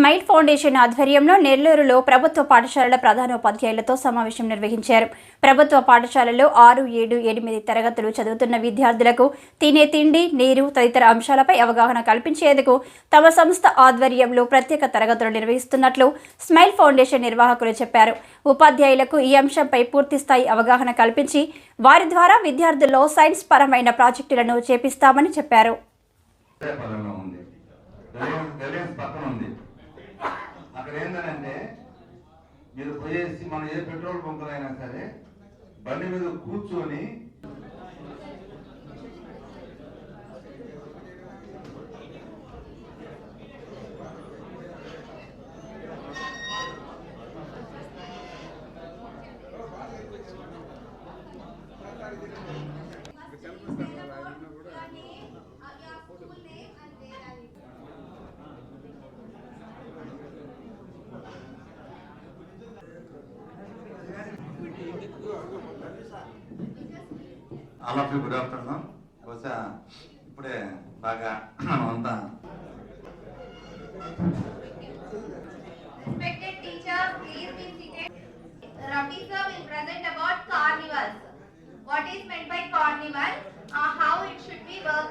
Smile foundation ఆధ్వర్యంలో నెల్లూరులో ప్రభుత్వ పాఠశాలల ప్రధానోపాధ్యాయులతో సమావేశం నిర్వహించారు. ప్రభుత్వ పాఠశాలల్లో ఆరు ఏడు ఎనిమిది తరగతులు చదువుతున్న విద్యార్థులకు తినే తిండి నీరు తదితర అంశాలపై అవగాహన కల్పించేందుకు తమ సంస్థ ఆధ్వర్యంలో ప్రత్యేక తరగతులు నిర్వహిస్తున్నట్లు స్మైల్ ఫౌండేషన్ నిర్వాహకులు చెప్పారు. ఉపాధ్యాయులకు ఈ అంశంపై పూర్తిస్థాయి అవగాహన కల్పించి వారి ద్వారా విద్యార్థుల్లో సైన్స్ పరమైన ప్రాజెక్టులను చేపిస్తామని చెప్పారు. ఉంది. రిలయన్స్ అక్కడ ఏంటంటే మీరు పోయేసి మనం ఏ పెట్రోల్ బంకులు అయినా సరే బండి మీద కూర్చొని all of you good afternoon బహుశా ఇప్పుడే బాగా మనమంతా Respected please be seated. Rafi sir will present about carnivals. What is meant by carnival? Uh, how it should be worked.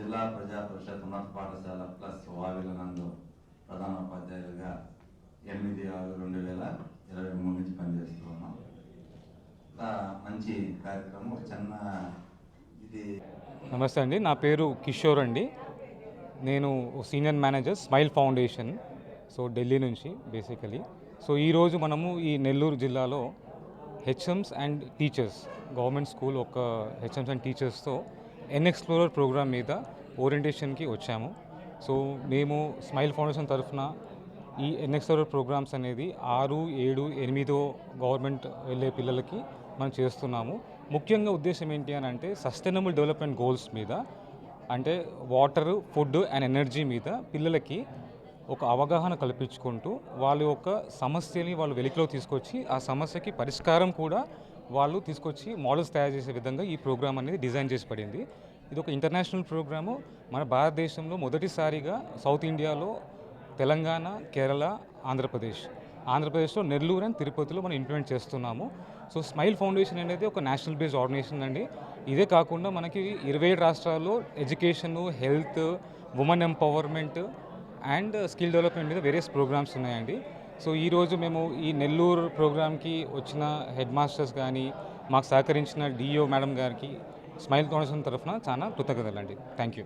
జిల్లా ప్రజా పరిషత్ ఉన్నత పాఠశాల ప్లస్ వావిల నందు ప్రధానోపాధ్యాయులుగా ఎనిమిది ఆరు రెండు వేల ఇరవై మూడు నుంచి పనిచేస్తూ ఉన్నాం. మంచి కార్యక్రమం చిన్న ఇది. నమస్తే అండి నా పేరు కిషోర్ అండి. నేను senior manager Smile Foundation so Delhi నుంచి బేసికలీ. సో ఈరోజు మనము ఈ నెల్లూరు జిల్లాలో HMs and teachers government school ఒక హెచ్ఎమ్స్ అండ్ టీచర్స్తో ఎన్ఎక్స్ప్లోరర్ ప్రోగ్రామ్ మీద ఓరియంటేషన్కి వచ్చాము. సో మేము స్మైల్ ఫౌండేషన్ తరఫున ఈ ఎన్ఎక్స్ప్లోరర్ ప్రోగ్రామ్స్ అనేది ఆరు ఏడు ఎనిమిదో గవర్నమెంట్ వెళ్ళే పిల్లలకి మనం చేస్తున్నాము. ముఖ్యంగా ఉద్దేశం ఏంటి అని అంటే సస్టైనబుల్ డెవలప్మెంట్ గోల్స్ మీద అంటే వాటర్ ఫుడ్ అండ్ ఎనర్జీ మీద పిల్లలకి ఒక అవగాహన కల్పించుకుంటూ వాళ్ళ యొక్క సమస్యని వాళ్ళు వెలికిలో తీసుకొచ్చి ఆ సమస్యకి పరిష్కారం కూడా వాళ్ళు తీసుకొచ్చి మోడల్స్ తయారు చేసే విధంగా ఈ ప్రోగ్రామ్ అనేది డిజైన్ చేసి పడింది. ఇది ఒక ఇంటర్నేషనల్ ప్రోగ్రాము. మన భారతదేశంలో మొదటిసారిగా సౌత్ ఇండియాలో తెలంగాణ కేరళ ఆంధ్రప్రదేశ్. ఆంధ్రప్రదేశ్లో నెల్లూరు అండ్ తిరుపతిలో మనం ఇంప్లిమెంట్ చేస్తున్నాము. సో స్మైల్ ఫౌండేషన్ అనేది ఒక నేషనల్ బేస్డ్ ఆర్గనైజేషన్ అండి. ఇదే కాకుండా మనకి ఇరవై రాష్ట్రాల్లో education health women empowerment and skill development మీద వేరియస్ ప్రోగ్రామ్స్ ఉన్నాయండి. సో ఈరోజు మేము ఈ నెల్లూరు ప్రోగ్రామ్కి వచ్చిన హెడ్ మాస్టర్స్ కానీ మాకు సహకరించిన డిఓ మేడం గారికి స్మైల్ ఫౌండేషన్ తరఫున చాలా కృతజ్ఞతలు అండి థ్యాంక్ యూ